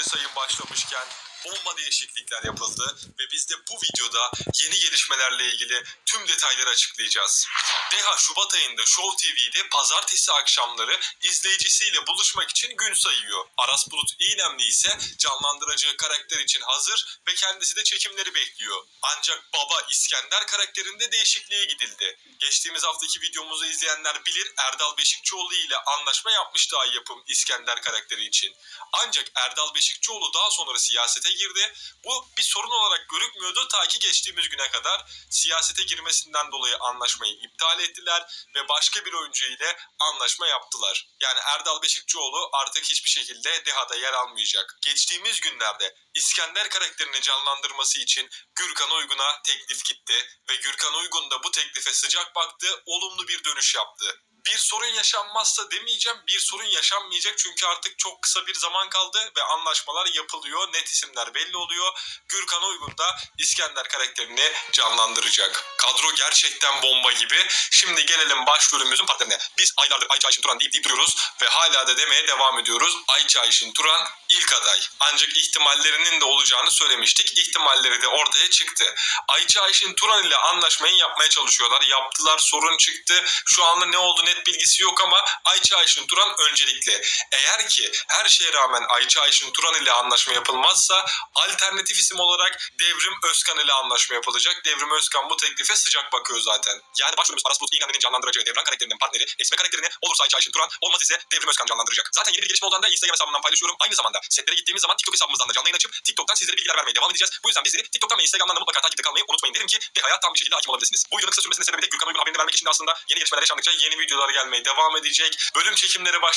And so you sayım başlamışken bomba değişiklikler yapıldı ve biz de bu videoda yeni gelişmelerle ilgili tüm detayları açıklayacağız. Deha Şubat ayında Show TV'de pazartesi akşamları izleyicisiyle buluşmak için gün sayıyor. Aras Bulut İynemli ise canlandıracağı karakter için hazır ve kendisi de çekimleri bekliyor. Ancak Baba İskender karakterinde değişikliğe gidildi. Geçtiğimiz haftaki videomuzu izleyenler bilir Erdal Beşikçioğlu ile anlaşma yapmıştı Ay Yapım İskender karakteri için. Ancak Erdal Beşikçioğlu daha sonra siyasete girdi. Bu bir sorun olarak görükmüyordu ta ki geçtiğimiz güne kadar siyasete girmesinden dolayı anlaşmayı iptal ettiler ve başka bir oyuncu ile anlaşma yaptılar. Yani Erdal Beşikçioğlu artık hiçbir şekilde DEHA'da yer almayacak. Geçtiğimiz günlerde İskender karakterini canlandırması için Gürkan Uygun'a teklif gitti ve Gürkan Uygun da bu teklife sıcak baktı, olumlu bir dönüş yaptı. Bir sorun yaşanmazsa demeyeceğim, bir sorun yaşanmayacak çünkü artık çok kısa bir zaman kaldı ve anlaşmalar yapılıyor, net isimler belli oluyor. Gürkan Uygun da İskender karakterini canlandıracak. Kadro gerçekten bomba gibi. Şimdi gelelim başrolümüzün partnerine. Biz aylardır Ayça Ayşin Turan deyip deyip duruyoruz ve hala da demeye devam ediyoruz. Ayça Ayşin Turan ilk aday. Ancak ihtimallerinin de olacağını söylemiştik. İhtimalleri de ortaya çıktı. Ayça Ayşin Turan ile anlaşmayı yapmaya çalışıyorlar. Yaptılar, sorun çıktı. Şu anda ne oldu net bilgisi yok ama Ayça Ayşin Turan öncelikli. Eğer ki her şeye rağmen Ayça Ayşin Turan ile anlaşma yapılmazsa alternatif isim olarak Devrim Özkan ile anlaşma yapılacak. Devrim Özkan bu teklife sıcak bakıyor zaten. Yani başrolümüz Aras Bulut İğnemli'nin canlandıracağı Devran karakterinin partneri Esme karakterini olursa Ayça Ayşin Turan olmaz ise Devrim Özkan canlandıracak. Zaten yeni bir gelişme olduğunda Instagram hesabımdan paylaşıyorum. Aynı zamanda setlere gittiğimiz zaman TikTok hesabımızdan da canlı yayın açıp TikTok'tan sizlere bilgiler vermeye devam edeceğiz. Bu yüzden bizleri TikTok'tan ve Instagram'dan da mutlaka takipte kalmayı unutmayın derim ki Deha'ya tam bir şekilde hakim olabilirsiniz. Bu videonun kısa sürmesinin sebebi de Gürkan Uygun haberini vermek için de aslında yeni gelişmeler yaşandıkça yeni videolar gelmeye devam edecek. Bölüm çekimleri baş